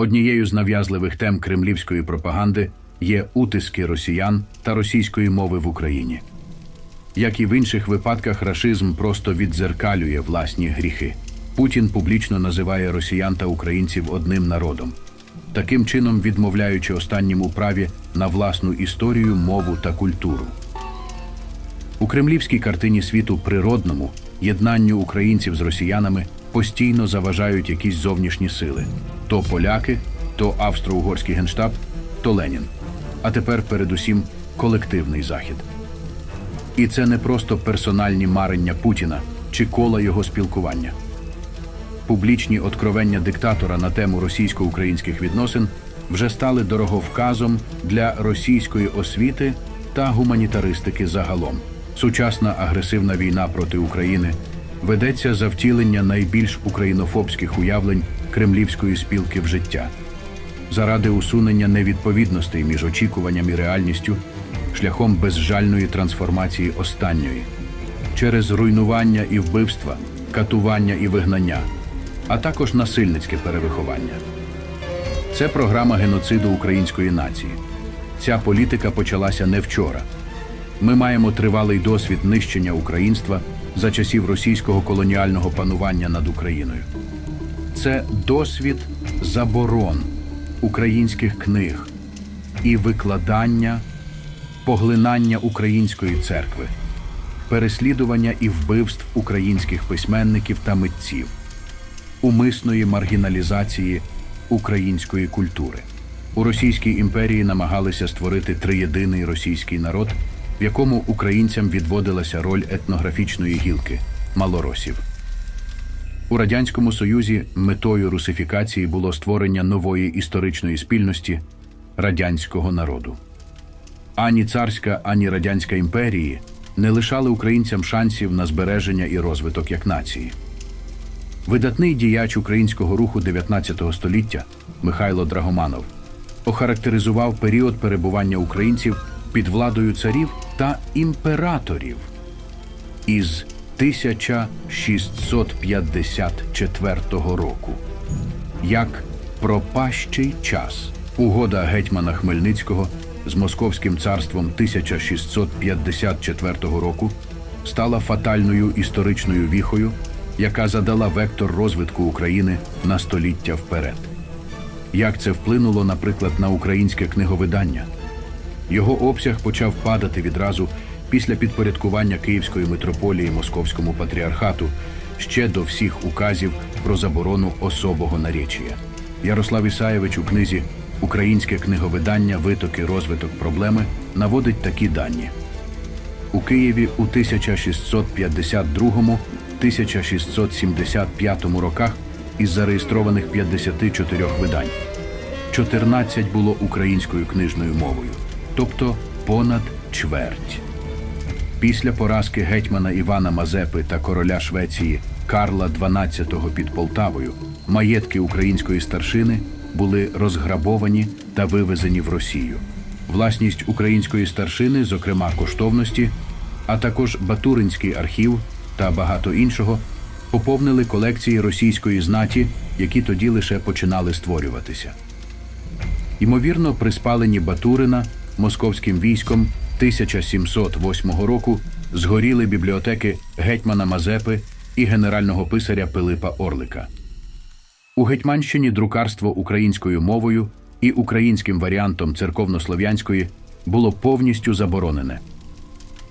Однією з нав'язливих тем кремлівської пропаганди є утиски росіян та російської мови в Україні. Як і в інших випадках, рашизм просто віддзеркалює власні гріхи. Путін публічно називає росіян та українців одним народом, таким чином відмовляючи останнім у праві на власну історію, мову та культуру. У кремлівській картині світу природному єднанню українців з росіянами постійно заважають якісь зовнішні сили: то поляки, то австро-угорський генштаб, то Ленін. А тепер, передусім, колективний захід. І це не просто персональні марення Путіна чи кола його спілкування. Публічні откровення диктатора на тему російсько-українських відносин вже стали дороговказом для російської освіти та гуманітаристики загалом. Сучасна агресивна війна проти України ведеться за втілення найбільш українофобських уявлень кремлівської спілки в життя заради усунення невідповідностей між очікуванням і реальністю шляхом безжальної трансформації останньої, через руйнування і вбивства, катування і вигнання, а також насильницьке перевиховання. Це програма геноциду української нації. Ця політика почалася не вчора. Ми маємо тривалий досвід нищення українства за часів російського колоніального панування над Україною. Це досвід заборон українських книг і викладання, поглинання української церкви, переслідування і вбивств українських письменників та митців, умисної маргіналізації української культури. У Російській імперії намагалися створити триєдиний російський народ, в якому українцям відводилася роль етнографічної гілки малоросів. У радянському союзі метою русифікації було створення нової історичної спільності радянського народу. Ані царська, ані радянська імперії не лишали українцям шансів на збереження і розвиток як нації. Видатний діяч українського руху 19 століття Михайло Драгоманов охарактеризував період перебування українців під владою царів та імператорів із 1654 року як пропащий час. Угода гетьмана Хмельницького з Московським царством 1654 року стала фатальною історичною віхою, яка задала вектор розвитку України на століття вперед. Як це вплинуло, наприклад, на українське книговидання? Його обсяг почав падати відразу після підпорядкування Київської митрополії Московському патріархату ще до всіх указів про заборону особого наречія. Ярослав Ісаєвич у книзі Українське книговидання, витоки, розвиток проблеми наводить такі дані. У Києві у 1652-1675 роках із зареєстрованих 54 видань 14 було українською книжною мовою, тобто понад чверть. Після поразки гетьмана Івана Мазепи та короля Швеції Карла XII під Полтавою маєтки української старшини були розграбовані та вивезені в Росію. Власність української старшини, зокрема коштовності, а також Батуринський архів та багато іншого, поповнили колекції російської знаті, які тоді лише починали створюватися. Ймовірно, при спаленні Батурина московським військом 1708 року згоріли бібліотеки гетьмана Мазепи і генерального писаря Пилипа Орлика. У Гетьманщині друкарство українською мовою і українським варіантом церковнослов'янської було повністю заборонене.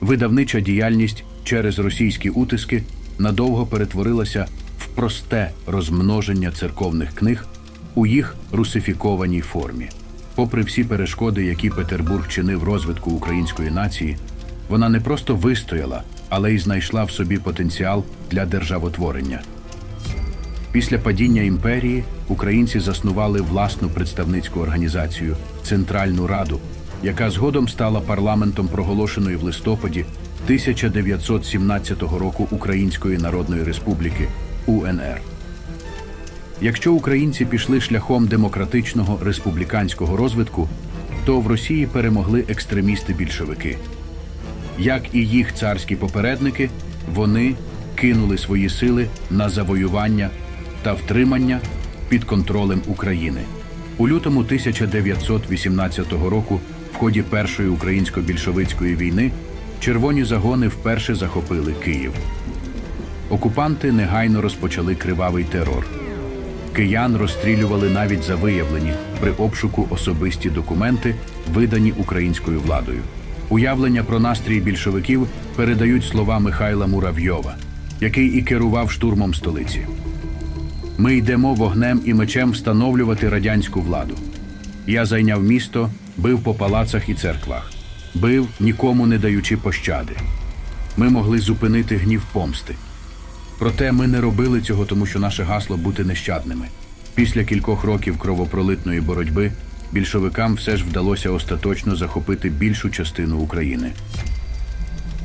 Видавнича діяльність через російські утиски надовго перетворилася в просте розмноження церковних книг у їх русифікованій формі. Попри всі перешкоди, які Петербург чинив розвитку української нації, вона не просто вистояла, але й знайшла в собі потенціал для державотворення. Після падіння імперії українці заснували власну представницьку організацію Центральну Раду, яка згодом стала парламентом проголошеної в листопаді 1917 року Української Народної Республіки УНР. Якщо українці пішли шляхом демократичного республіканського розвитку, то в Росії перемогли екстремісти-більшовики. Як і їх царські попередники, вони кинули свої сили на завоювання та втримання під контролем України. У лютому 1918 року, в ході Першої українсько-більшовицької війни, червоні загони вперше захопили Київ. Окупанти негайно розпочали кривавий терор. Киян розстрілювали навіть за виявлені при обшуку особисті документи, видані українською владою. Уявлення про настрій більшовиків передають слова Михайла Муравйова, який і керував штурмом столиці. Ми йдемо вогнем і мечем встановлювати радянську владу. Я зайняв місто, бив по палацах і церквах, бив, нікому не даючи пощади. Ми могли зупинити гнів помсти. Проте ми не робили цього, тому що наше гасло бути нещадними. Після кількох років кровопролитної боротьби більшовикам все ж вдалося остаточно захопити більшу частину України.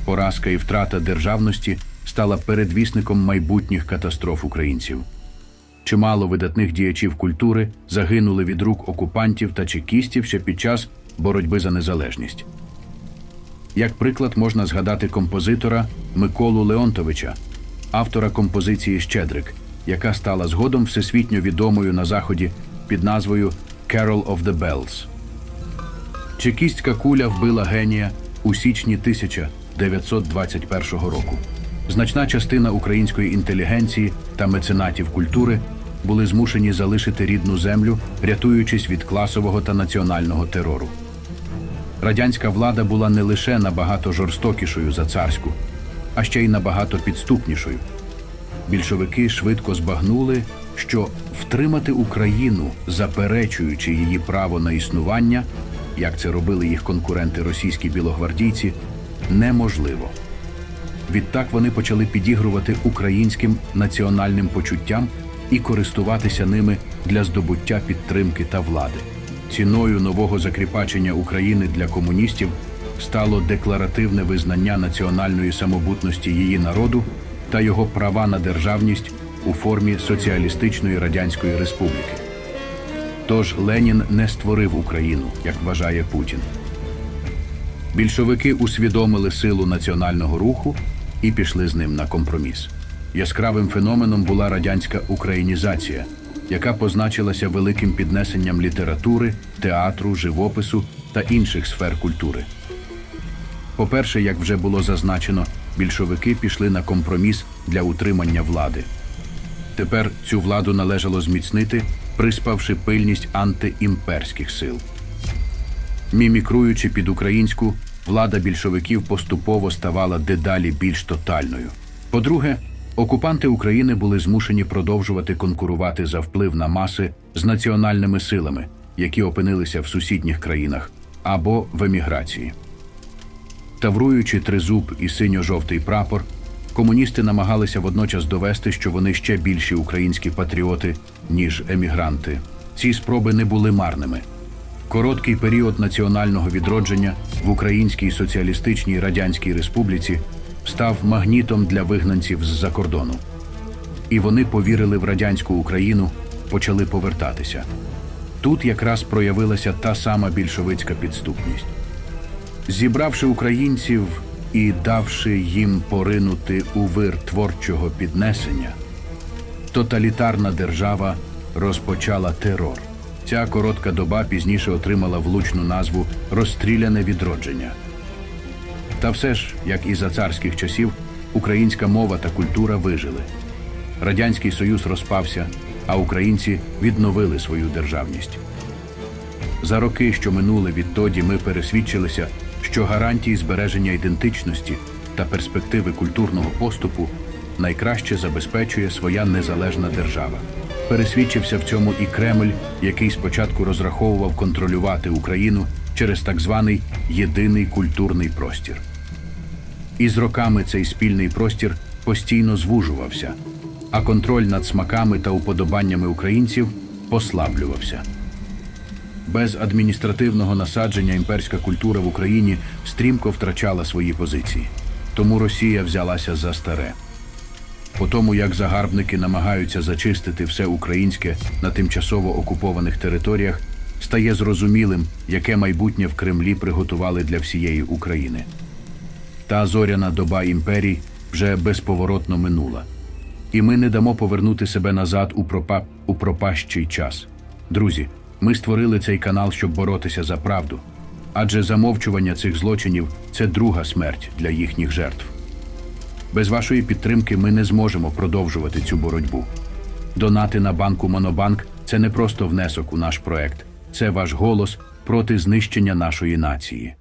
Поразка і втрата державності стала передвісником майбутніх катастроф українців. Чимало видатних діячів культури загинули від рук окупантів та чекістів ще під час боротьби за незалежність. Як приклад можна згадати композитора Миколу Леонтовича, автора композиції Щедрик, яка стала згодом всесвітньо відомою на заході під назвою Carol of the Bells. Чекістська куля вбила генія у січні 1921 року. Значна частина української інтелігенції та меценатів культури були змушені залишити рідну землю, рятуючись від класового та національного терору. Радянська влада була не лише набагато жорстокішою за царську, а ще й набагато підступнішою. Більшовики швидко збагнули, що втримати Україну, заперечуючи її право на існування, як це робили їх конкуренти російські білогвардійці, неможливо. Відтак вони почали підігрувати українським національним почуттям і користуватися ними для здобуття підтримки та влади. Ціною нового закріпачення України для комуністів стало декларативне визнання національної самобутності її народу та його права на державність у формі соціалістичної радянської республіки. Тож Ленін не створив Україну, як вважає Путін. Більшовики усвідомили силу національного руху і пішли з ним на компроміс. Яскравим феноменом була радянська українізація, яка позначилася великим піднесенням літератури, театру, живопису та інших сфер культури. По-перше, як вже було зазначено, більшовики пішли на компроміс для утримання влади. Тепер цю владу належало зміцнити, приспавши пильність антиімперських сил. Мімікруючи під українську, влада більшовиків поступово ставала дедалі більш тотальною. По-друге, окупанти України були змушені продовжувати конкурувати за вплив на маси з національними силами, які опинилися в сусідніх країнах або в еміграції. Тавруючи тризуб і синьо-жовтий прапор, комуністи намагалися водночас довести, що вони ще більші українські патріоти, ніж емігранти. Ці спроби не були марними. Короткий період національного відродження в Українській соціалістичній радянській республіці став магнітом для вигнанців з-за кордону. І вони повірили в радянську Україну, почали повертатися. Тут якраз проявилася та сама більшовицька підступність. Зібравши українців і давши їм поринути у вир творчого піднесення, тоталітарна держава розпочала терор. Ця коротка доба пізніше отримала влучну назву Розстріляне відродження. Та все ж, як і за царських часів, українська мова та культура вижили. Радянський Союз розпався, а українці відновили свою державність. За роки, що минули відтоді, ми пересвідчилися, що гарантії збереження ідентичності та перспективи культурного поступу найкраще забезпечує своя незалежна держава. Пересвідчився в цьому і Кремль, який спочатку розраховував контролювати Україну через так званий єдиний культурний простір. І з роками цей спільний простір постійно звужувався, а контроль над смаками та уподобаннями українців послаблювався. Без адміністративного насадження імперська культура в Україні стрімко втрачала свої позиції. Тому Росія взялася за старе. По тому, як загарбники намагаються зачистити все українське на тимчасово окупованих територіях, стає зрозумілим, яке майбутнє в Кремлі приготували для всієї України. Та зоряна доба імперій вже безповоротно минула. І ми не дамо повернути себе назад у, пропа... у пропащий час. Друзі, Ми створили цей канал, щоб боротися за правду. Адже замовчування цих злочинів це друга смерть для їхніх жертв. Без вашої підтримки ми не зможемо продовжувати цю боротьбу. Донати на банку Монобанк це не просто внесок у наш проект, це ваш голос проти знищення нашої нації.